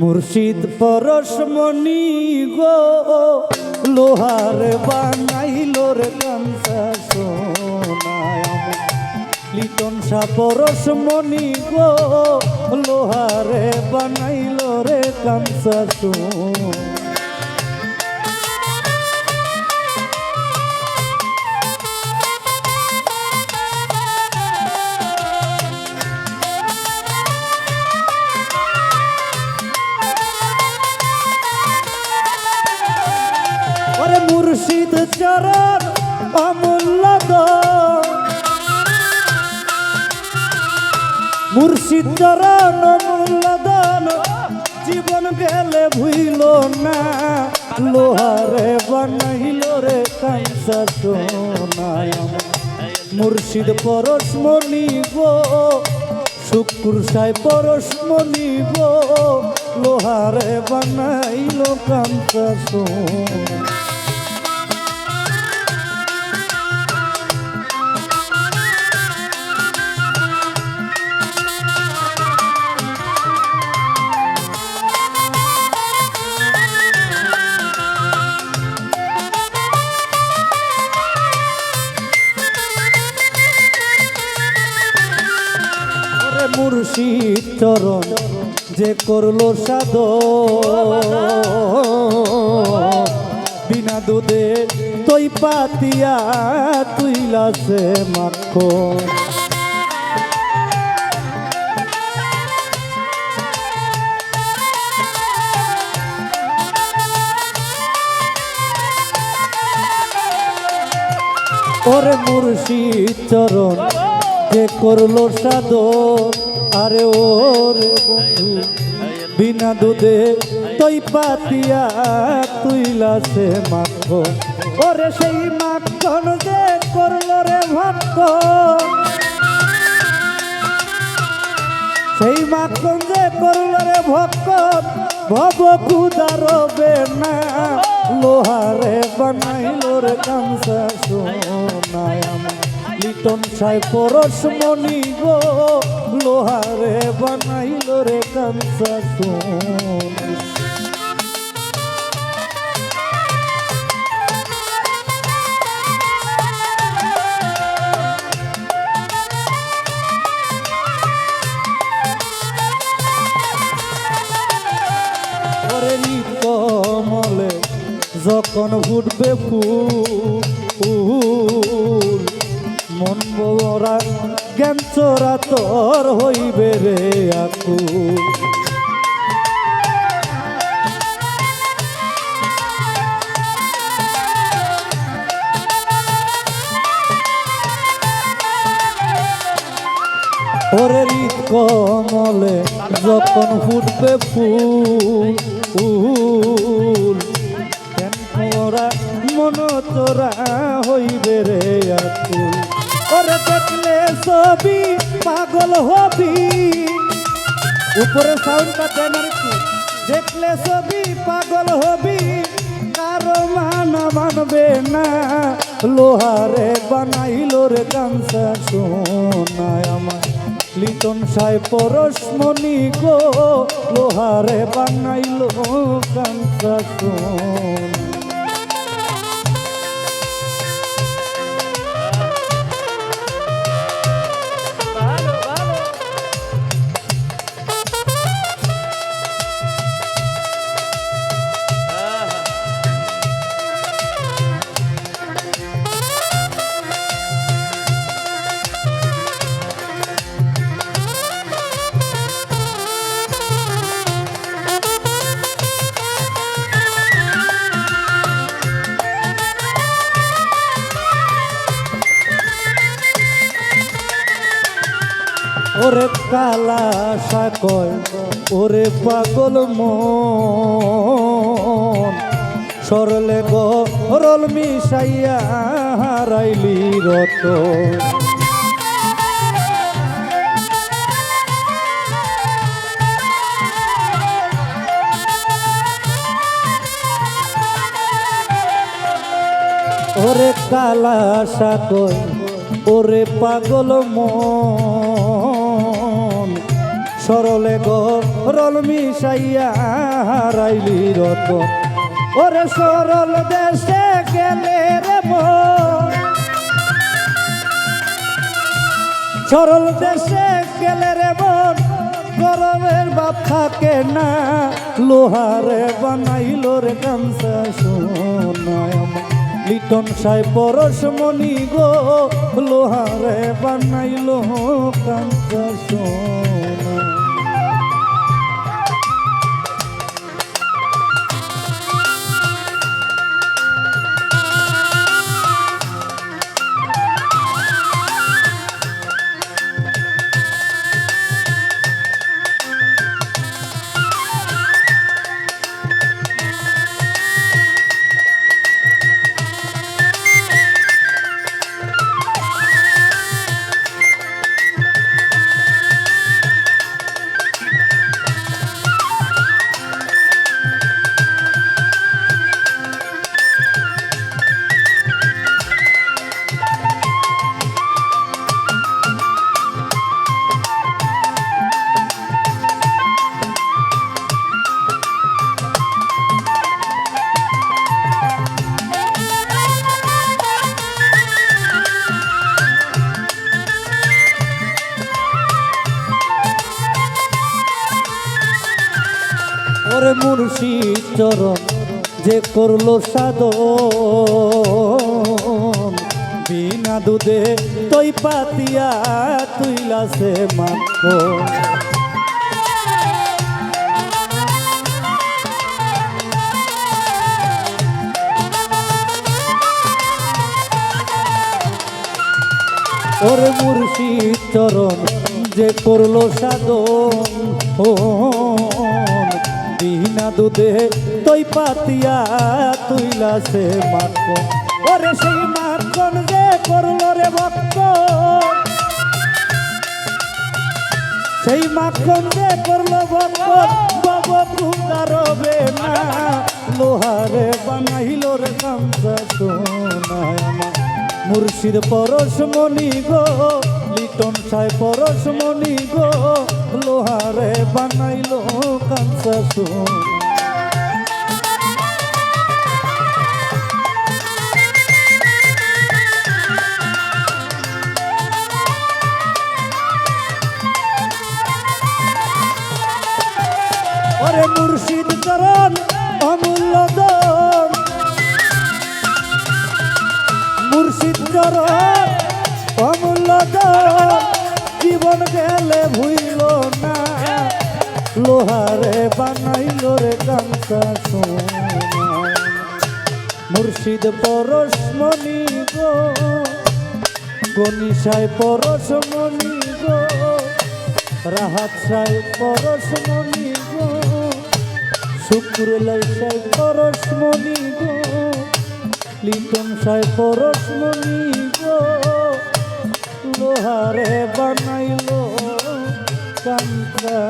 মুর্শিদ পরশমণি গো, লোহার বানাইল রে কাঞ্চা সোনায়। লিটন সা পরশমণি গো, লোহারে বানাইল রে কাঞ্চা সোনায়। মুর্শিদ চরণ অমূল্য। মুর্শিদ চরণ অমূল্য দান জীবন গেলে ভুইল না লোহারে বানাইল রে আমার। মুর্শিদ পরশমণি গো, শুকুর সাই পরশমণি গো, লোহারে বানাইল কাঞ্চা সোনায় মুর্শিদ চরণ যে করল সাদ বিনা দুধে তৈ পাতিয়া তুইলাছে মাখো ওরে মুর্শিদ চরণ যে করল সাদ আরে ওরে বন্ধু, বিনা দুধে তৈ পাতিয়া তুইলাছে মাখন। ওরে সেই মাখন যে করল রে ভক্ত, সেই মাখন যে করল রে ভক্ত, ভব কুদারবে না লোহারে বানাইল রে কামসা সোনায়। লিটন সাই পরশমণি গো লোহারে বানাইল রে কামসা সোনায় ওরে কমলে যখন ফুটবে ফুল মন বরা জ্ঞান চোরা তোর হইবে রে আকুল। ওরে হৃদ কমলে যখন ফুটবে ফুল মন তোরা হইবে রে আকুল। ওরে দেখলে ছবি, পাগল হবি। উপরে সাউন্ড কাটে একটু দেখলে ছবি, পাগল হবি। কারও মান মানবে না। লোহারে বানাইল রে কাঞ্চা সোনায় আমার লিটন সাই পরশমণি গো, লোহারে বানাইল কাঞ্চা সোনায়। ওরে কালা সাকয় ওরে পাগল মন। সরলে গরল মিশাইয়া হারাইলি রত ওরে কালা সাকয় ওরে পাগল মন। সরলে গো, রল মিশাইয়া হারাইলি রতন। ওরে সরল দেশে গেলে রে সরল দেশে গেলে রে মন, গরমের বাপ থাকে না। লোহারে বানাইল রে কামসা সোনায়। লিটন সাই পরশ মনি গো, লোহারে বানাইল কামসা সোনা ওরে মুর্শিদ চরণ যে করল সাধন। বিনা দুধে তৈ পাতিয়া তুইলাছে মাখো। ওরে মুর্শিদ চরণ যে করল সাধন। দুধে তৈ পাতিয়া তুইলাছে মাখন ওরে সেই মাখন যে করল রে ভক্ত। সেই মাখন যে করল ভক্ত বাব রবে না লোহারে বানাইল রে মুর্শিদ পরশ মণি গো, লিটন সাই পরশ মণি গো, লোহারে বানাইল কামসা সোনা। মুর্শিদ অমূল্য দন জীবন গেলে ভুইল না। লোহারে বানাইল রে সোনা। মুর্শিদ পরশ মণি গো গনিশায় পরশ মণি গো রাহাত সাই পরশ মণি গো শুক্র লাইসাই পরশ মণি গো। লিটন সাই পরশ গো। লোহারে বানাইলো কান্তা